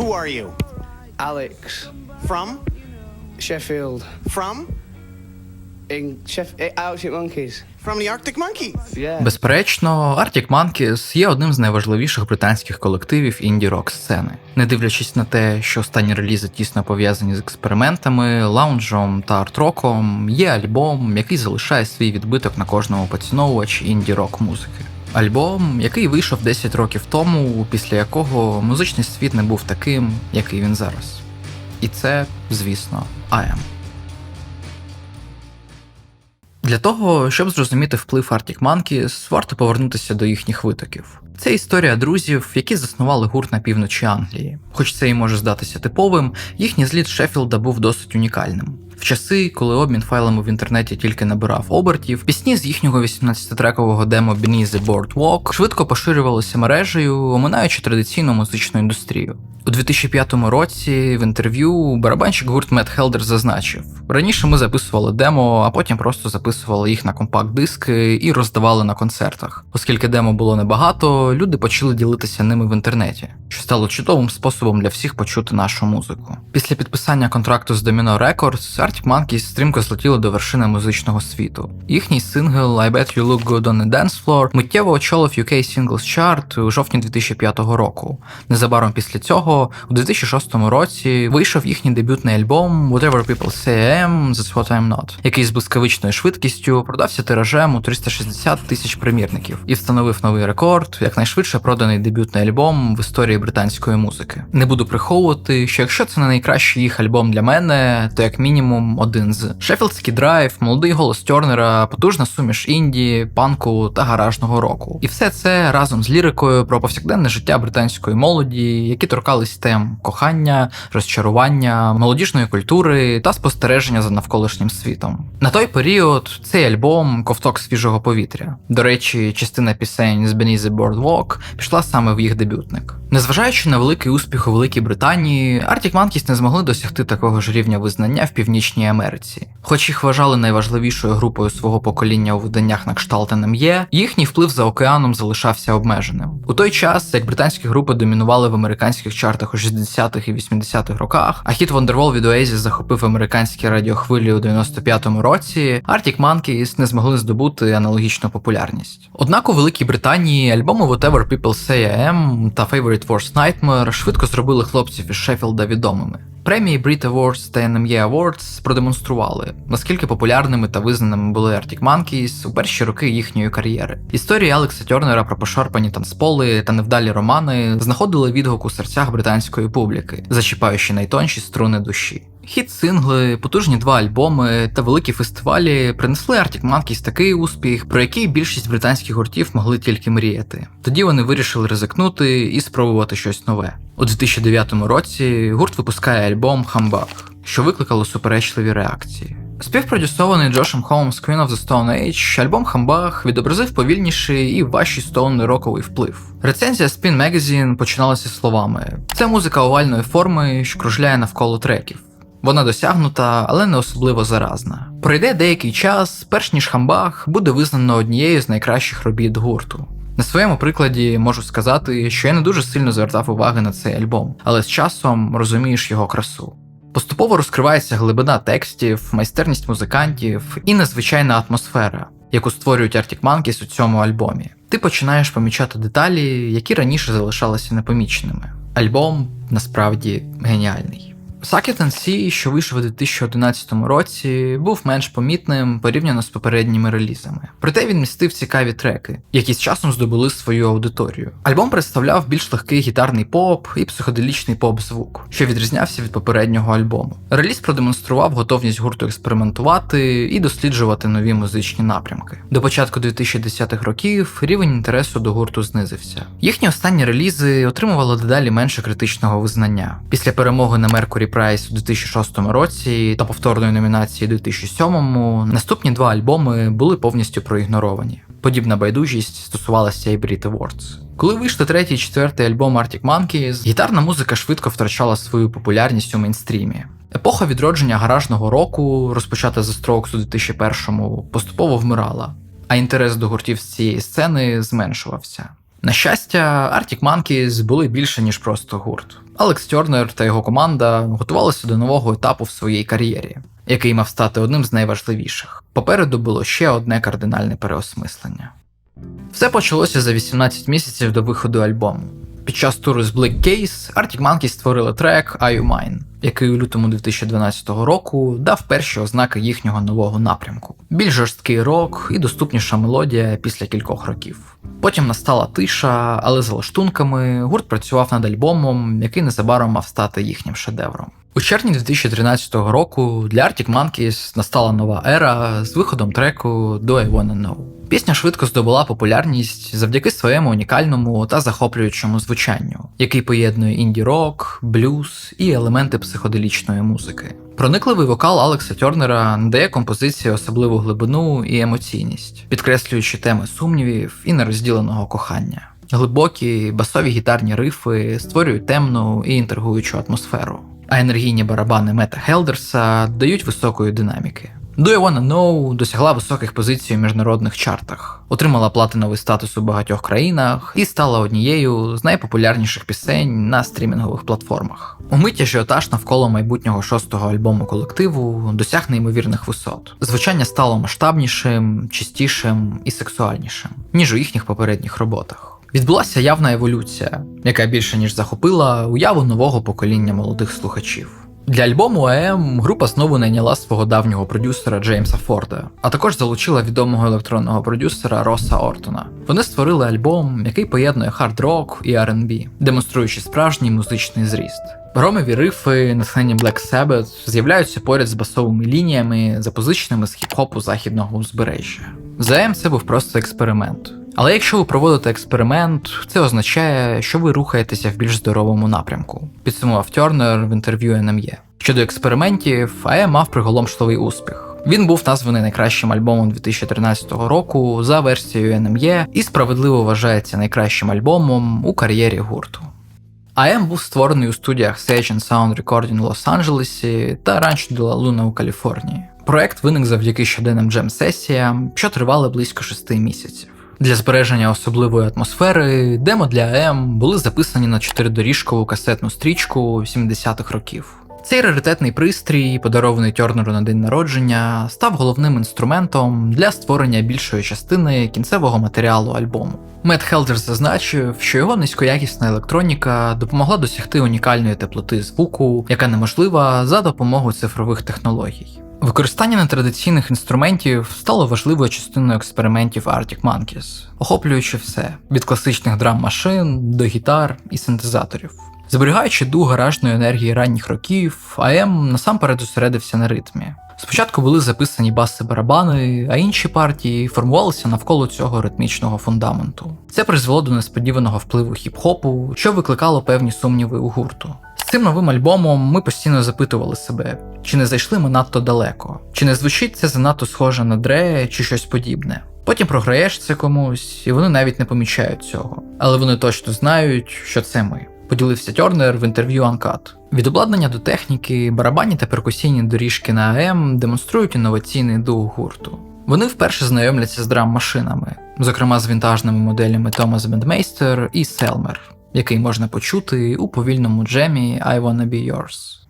Who are you? Alex, From? Sheffield, From? in Sheff, eh, Arctic Monkeys. From the Arctic Monkeys. Yeah. Безперечно, Arctic Monkeys є одним з найважливіших британських колективів інді-рок сцени. Не дивлячись на те, що останні релізи тісно пов'язані з експериментами, лаунжом та арт-роком, є альбом, який залишає свій відбиток на кожному поціновувачі інді-рок музики. Альбом, який вийшов 10 років тому, після якого музичний світ не був таким, який він зараз. І це, звісно, Am. Для того, щоб зрозуміти вплив Arctic Monkeys, варто повернутися до їхніх витоків. Це історія друзів, які заснували гурт на півночі Англії. Хоч це і може здатися типовим, їхній зліт Шеффілда був досить унікальним. В часи, коли обмін файлами в інтернеті тільки набирав обертів, пісні з їхнього 18-трекового демо Beneath the Boardwalk швидко поширювалися мережею, оминаючи традиційну музичну індустрію. У 2005 році в інтерв'ю барабанщик гурт Мет Хелдер зазначив: раніше ми записували демо, а потім просто записували їх на компакт-диски і роздавали на концертах. Оскільки демо було небагато, люди почали ділитися ними в інтернеті, що стало чудовим способом для всіх почути нашу музику. Після підписання контракту з Domino Records, Arctic Monkeys стрімко злетіли до вершини музичного світу. Їхній сингл I Bet You Look Good on the Dance Floor миттєво очолив UK Singles Chart у жовтні 2005 року. Незабаром після цього, у 2006 році, вийшов їхній дебютний альбом Whatever People Say I Am, That's What I'm Not, який з блискавичною швидкістю продався тиражем у 360 тисяч примірників і встановив новий рекорд як найшвидше проданий дебютний альбом в історії британської музики. Не буду приховувати, що якщо це не найкращий їх альбом для мене, то як мінімум один з Шеффілдський драйв, молодий голос Тернера, потужна суміш інді, панку та гаражного року. І все це разом з лірикою про повсякденне життя британської молоді, які торкались тем кохання, розчарування, молодіжної культури та спостереження за навколишнім світом. На той період цей альбом ковток свіжого повітря. До речі, частина пісень з Beneath the Boardwalk пішла саме в їх дебютник. Незважаючи на великий успіх у Великій Британії, Arctic Monkeys не змогли досягти такого ж рівня визнання в Північній Америці. Хоч їх вважали найважливішою групою свого покоління у виданнях на кшталт НМЄ, їхній вплив за океаном залишався обмеженим. У той час, як британські групи домінували в американських чартах у 60-х і 80-х роках, а хіт Wonderwall від Oasis захопив американські радіохвилі у 95-му році, Arctic Monkeys не змогли здобути аналогічну популярність. Однак у Великій Британії альбоми Whatever People Say I Am та Favorite Worst Nightmare швидко зробили хлопців із Шеффілда відомими. Премії Brit Awards та NME Awards продемонстрували, наскільки популярними та визнаними були Arctic Monkeys у перші роки їхньої кар'єри. Історії Алекса Тернера про пошарпані танцполи та невдалі романи знаходили відгук у серцях британської публіки, зачіпаючи найтонші струни душі. Хіт сингли, потужні два альбоми та великі фестивалі принесли Arctic Monkeys такий успіх, про який більшість британських гуртів могли тільки мріяти. Тоді вони вирішили ризикнути і спробувати щось нове. У 2009 році гурт випускає альбом Humbug, що викликало суперечливі реакції. Співпродюсований Джошем Холмс Queen of the Stone Age, альбом Хамбах відобразив повільніший і важчий стоунний роковий вплив. Рецензія Spin Magazine починалася словами: це музика овальної форми, що кружляє навколо треків. Вона досягнута, але не особливо заразна. Пройде деякий час, перш ніж Хамбах буде визнано однією з найкращих робіт гурту. На своєму прикладі можу сказати, що я не дуже сильно звертав уваги на цей альбом, але з часом розумієш його красу. Поступово розкривається глибина текстів, майстерність музикантів і незвичайна атмосфера, яку створюють Arctic Monkeys у цьому альбомі. Ти починаєш помічати деталі, які раніше залишалися непоміченими. Альбом насправді геніальний. And See, що вийшов у 2011 році, був менш помітним порівняно з попередніми релізами. Проте він містив цікаві треки, які з часом здобули свою аудиторію. Альбом представляв більш легкий гітарний поп і психоделічний поп-звук, що відрізнявся від попереднього альбому. Реліз продемонстрував готовність гурту експериментувати і досліджувати нові музичні напрямки. До початку 2010-х років рівень інтересу до гурту знизився. Їхні останні релізи отримували дедалі менше критичного визнання. Після перемоги на Mercury Prize у 2006 році та повторної номінації у 2007-му наступні два альбоми були повністю проігноровані. Подібна байдужість стосувалася і Brit Awards. Коли вийшли третій і четвертий альбом Arctic Monkeys, гітарна музика швидко втрачала свою популярність у мейнстрімі. Епоха відродження гаражного року, розпочата за Strokes у 2001-му, поступово вмирала, а інтерес до гуртів з цієї сцени зменшувався. На щастя, Arctic Monkeys були більше, ніж просто гурт. Алекс Тернер та його команда готувалися до нового етапу в своїй кар'єрі, який мав стати одним з найважливіших. Попереду було ще одне кардинальне переосмислення. Все почалося за 18 місяців до виходу альбому. Під час туру з Black Case Arctic Monkeys створили трек Are You Mine, який у лютому 2012 року дав перші ознаки їхнього нового напрямку. Більш жорсткий рок і доступніша мелодія після кількох років. Потім настала тиша, але за лаштунками гурт працював над альбомом, який незабаром мав стати їхнім шедевром. У червні 2013 року для Arctic Monkeys настала нова ера з виходом треку Do I Wanna Know. Пісня швидко здобула популярність завдяки своєму унікальному та захоплюючому звучанню, який поєднує інді-рок, блюз і елементи психоделічної музики. Проникливий вокал Алекса Тернера надає композиції особливу глибину і емоційність, підкреслюючи теми сумнівів і нерозділеного кохання. Глибокі басові гітарні рифи створюють темну і інтригуючу атмосферу, а енергійні барабани Мета Хелдерса дають високої динаміки. Do You Wanna Know досягла високих позицій у міжнародних чартах, отримала платиновий статус у багатьох країнах і стала однією з найпопулярніших пісень на стрімінгових платформах. Умить ажіотаж навколо майбутнього шостого альбому колективу досяг неймовірних висот. Звучання стало масштабнішим, чистішим і сексуальнішим, ніж у їхніх попередніх роботах. Відбулася явна еволюція, яка більше ніж захопила уяву нового покоління молодих слухачів. Для альбому АМ група знову найняла свого давнього продюсера Джеймса Форда, а також залучила відомого електронного продюсера Роса Ортона. Вони створили альбом, який поєднує хард-рок і R&B, демонструючи справжній музичний зріст. Громові рифи, натхнені Black Sabbath, з'являються поряд з басовими лініями, запозиченими з хіп-хопу західного узбережжя. За АМ це був просто експеримент. Але якщо ви проводите експеримент, це означає, що ви рухаєтеся в більш здоровому напрямку, підсумував Тернер в інтерв'ю NME. Щодо експериментів, АЕ мав приголомшливий успіх. Він був названий найкращим альбомом 2013 року за версією NME і справедливо вважається найкращим альбомом у кар'єрі гурту. АМ був створений у студіях Sage and Sound Recording у Лос-Анджелесі та Rancho de la Luna у Каліфорнії. Проект виник завдяки щоденним джем-сесіям, що тривали близько шести місяців. Для збереження особливої атмосфери демо для АМ були записані на чотиридоріжкову касетну стрічку 70-х років. Цей раритетний пристрій, подарований Тернеру на день народження, став головним інструментом для створення більшої частини кінцевого матеріалу альбому. Мет Хелдер зазначив, що його низькоякісна електроніка допомогла досягти унікальної теплоти звуку, яка неможлива за допомогою цифрових технологій. Використання нетрадиційних інструментів стало важливою частиною експериментів Arctic Monkeys, охоплюючи все від класичних драм-машин до гітар і синтезаторів. Зберігаючи дух гаражної енергії ранніх років, АМ насамперед зосередився на ритмі. Спочатку були записані баси-барабани, а інші партії формувалися навколо цього ритмічного фундаменту. Це призвело до несподіваного впливу хіп-хопу, що викликало певні сумніви у гурту. Цим новим альбомом ми постійно запитували себе, чи не зайшли ми надто далеко, чи не звучить це занадто схоже на дре чи щось подібне. Потім програєш це комусь, і вони навіть не помічають цього. Але вони точно знають, що це ми. Поділився Тернер в інтерв'ю Uncut. Від обладнання до техніки, барабанні та перкусійні доріжки на АМ демонструють інноваційний дух гурту. Вони вперше знайомляться з драм-машинами, зокрема з вінтажними моделями Thomas Bandmeister і Selmer, який можна почути у повільному джемі I Wanna Be Yours.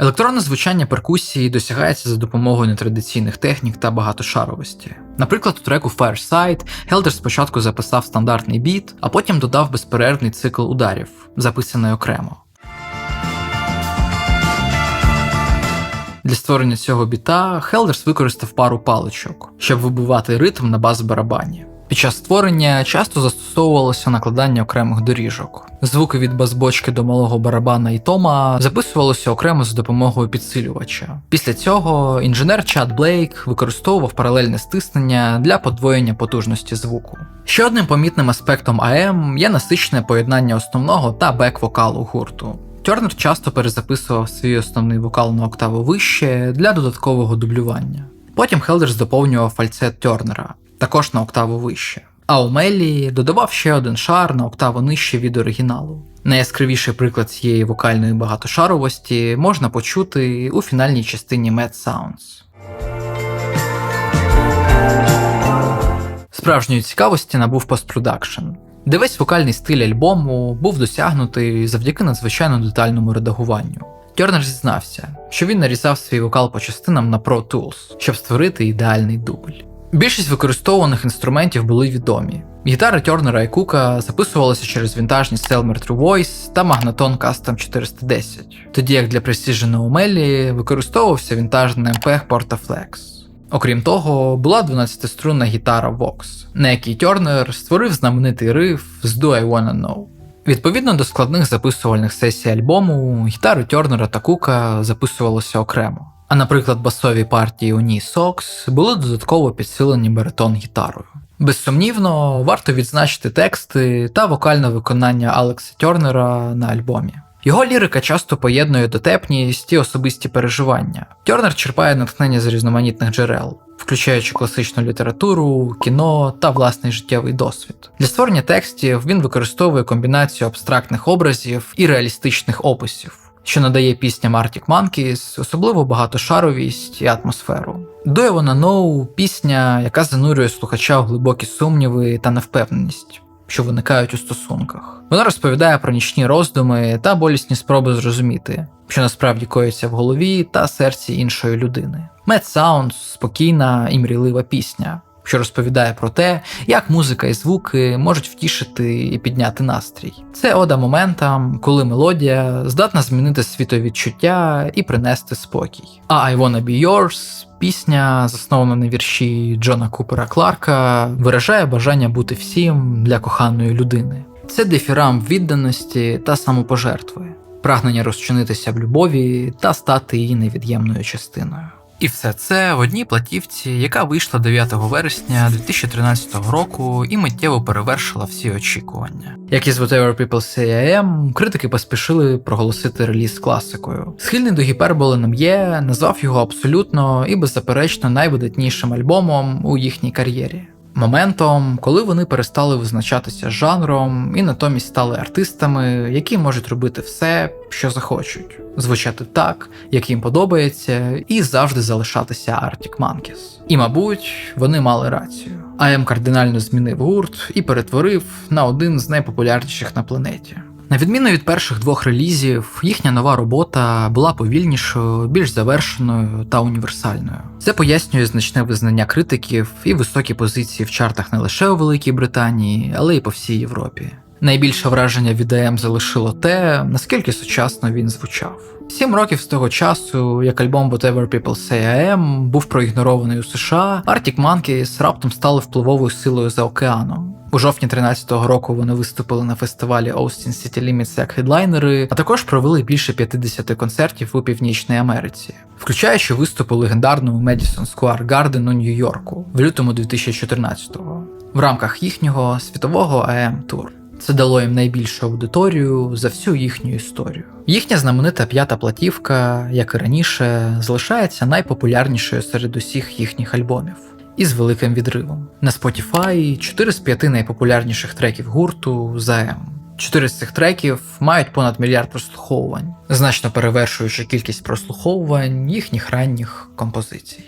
Електронне звучання перкусії досягається за допомогою нетрадиційних технік та багатошаровості. Наприклад, у треку Fireside Хелдер спочатку записав стандартний біт, а потім додав безперервний цикл ударів, записаний окремо. Для створення цього біта Хелдерс використав пару паличок, щоб вибивати ритм на бас-барабані. Під час створення часто застосовувалося накладання окремих доріжок. Звуки від бас-бочки до малого барабана і тома записувалося окремо за допомогою підсилювача. Після цього інженер Чад Блейк використовував паралельне стиснення для подвоєння потужності звуку. Ще одним помітним аспектом АМ є насичене поєднання основного та бек-вокалу гурту. Тернер часто перезаписував свій основний вокал на октаву вище для додаткового дублювання. Потім Хелдерс доповнював фальцет Тернера, також на октаву вище. А у Меллі додавав ще один шар на октаву нижче від оригіналу. Найяскравіший приклад цієї вокальної багатошаровості можна почути у фінальній частині Mad Sounds. Справжньої цікавості набув постпродакшн. де весь вокальний стиль альбому був досягнутий завдяки надзвичайно детальному редагуванню. Тернер зізнався, що він нарізав свій вокал по частинам на Pro Tools, щоб створити ідеальний дубль. Більшість використовуваних інструментів були відомі. Гітари Тернера і Кука записувалися через вінтажні Selmer True Voice та Magneton Custom 410, тоді як для Precision O'Malley використовувався вінтажний MPEG Portaflex. Окрім того, була 12-струнна гітара Vox, на якій Тернер створив знаменитий риф з Do I Wanna Know. Відповідно до складних записувальних сесій альбому, гітари Тернера та Кука записувалися окремо. А наприклад, басові партії у ній Сокс були додатково підсилені баритон гітарою. Безсумнівно, варто відзначити тексти та вокальне виконання Алекса Тернера на альбомі. Його лірика часто поєднує дотепність і особисті переживання. Тернер черпає натхнення з різноманітних джерел, включаючи класичну літературу, кіно та власний життєвий досвід. Для створення текстів він використовує комбінацію абстрактних образів і реалістичних описів, що надає пісням Arctic Monkeys особливо багатошаровість і атмосферу. Do I Wanna Know – пісня, яка занурює слухача в глибокі сумніви та невпевненість що виникають у стосунках. Вона розповідає про нічні роздуми та болісні спроби зрозуміти, що насправді коїться в голові та серці іншої людини. Mad Sounds – спокійна і мрійлива пісня, що розповідає про те, як музика і звуки можуть втішити і підняти настрій. Це ода моментам, коли мелодія здатна змінити світовідчуття і принести спокій. А I Wanna Be Yours Пісня, заснована на вірші Джона Купера Кларка, виражає бажання бути всім для коханої людини. Це дифірам відданості та самопожертви, прагнення розчинитися в любові та стати її невід'ємною частиною. І все це в одній платівці, яка вийшла 9 вересня 2013 року і миттєво перевершила всі очікування. Як і з Whatever People Say I Am, критики поспішили проголосити реліз класикою. Схильний до гіперболи Нам'є назвав його абсолютно і беззаперечно найвидатнішим альбомом у їхній кар'єрі. Моментом, коли вони перестали визначатися жанром і натомість стали артистами, які можуть робити все, що захочуть, звучати так, як їм подобається, і завжди залишатися Arctic Monkeys. І, мабуть, вони мали рацію. АМ кардинально змінив гурт і перетворив на один з найпопулярніших на планеті. На відміну від перших двох релізів, їхня нова робота була повільнішою, більш завершеною та універсальною. Це пояснює значне визнання критиків і високі позиції в чартах не лише у Великій Британії, але й по всій Європі. Найбільше враження від АМ залишило те, наскільки сучасно він звучав. Сім років з того часу, як альбом Whatever People Say Am був проігнорований у США, Arctic Monkeys раптом стали впливовою силою за океаном. У жовтні 13-го року вони виступили на фестивалі Austin City Limits як хедлайнери, а також провели більше 50 концертів у Північній Америці, включаючи виступ у легендарному Madison Square Garden у Нью-Йорку в лютому 2014-го в рамках їхнього світового AM тур. Це дало їм найбільшу аудиторію за всю їхню історію. Їхня знаменита п'ята платівка, як і раніше, залишається найпопулярнішою серед усіх їхніх альбомів. І з великим відривом. На Spotify 4 з 5 найпопулярніших треків гурту за М. Чотири з цих треків мають понад мільярд прослуховувань, значно перевершуючи кількість прослуховувань їхніх ранніх композицій.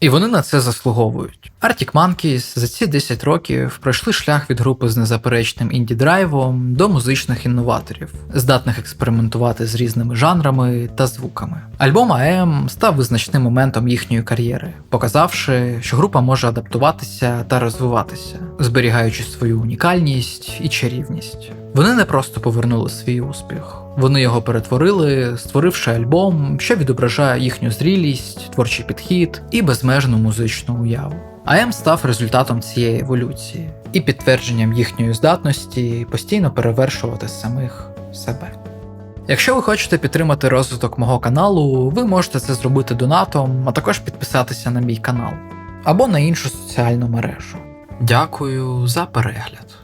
І вони на це заслуговують. Arctic Monkeys за ці 10 років пройшли шлях від групи з незаперечним інді-драйвом до музичних інноваторів, здатних експериментувати з різними жанрами та звуками. Альбом AM став визначним моментом їхньої кар'єри, показавши, що група може адаптуватися та розвиватися, зберігаючи свою унікальність і чарівність. Вони не просто повернули свій успіх. Вони його перетворили, створивши альбом, що відображає їхню зрілість, творчий підхід і безмежну музичну уяву. АМ став результатом цієї еволюції і підтвердженням їхньої здатності постійно перевершувати самих себе. Якщо ви хочете підтримати розвиток мого каналу, ви можете це зробити донатом, а також підписатися на мій канал або на іншу соціальну мережу. Дякую за перегляд.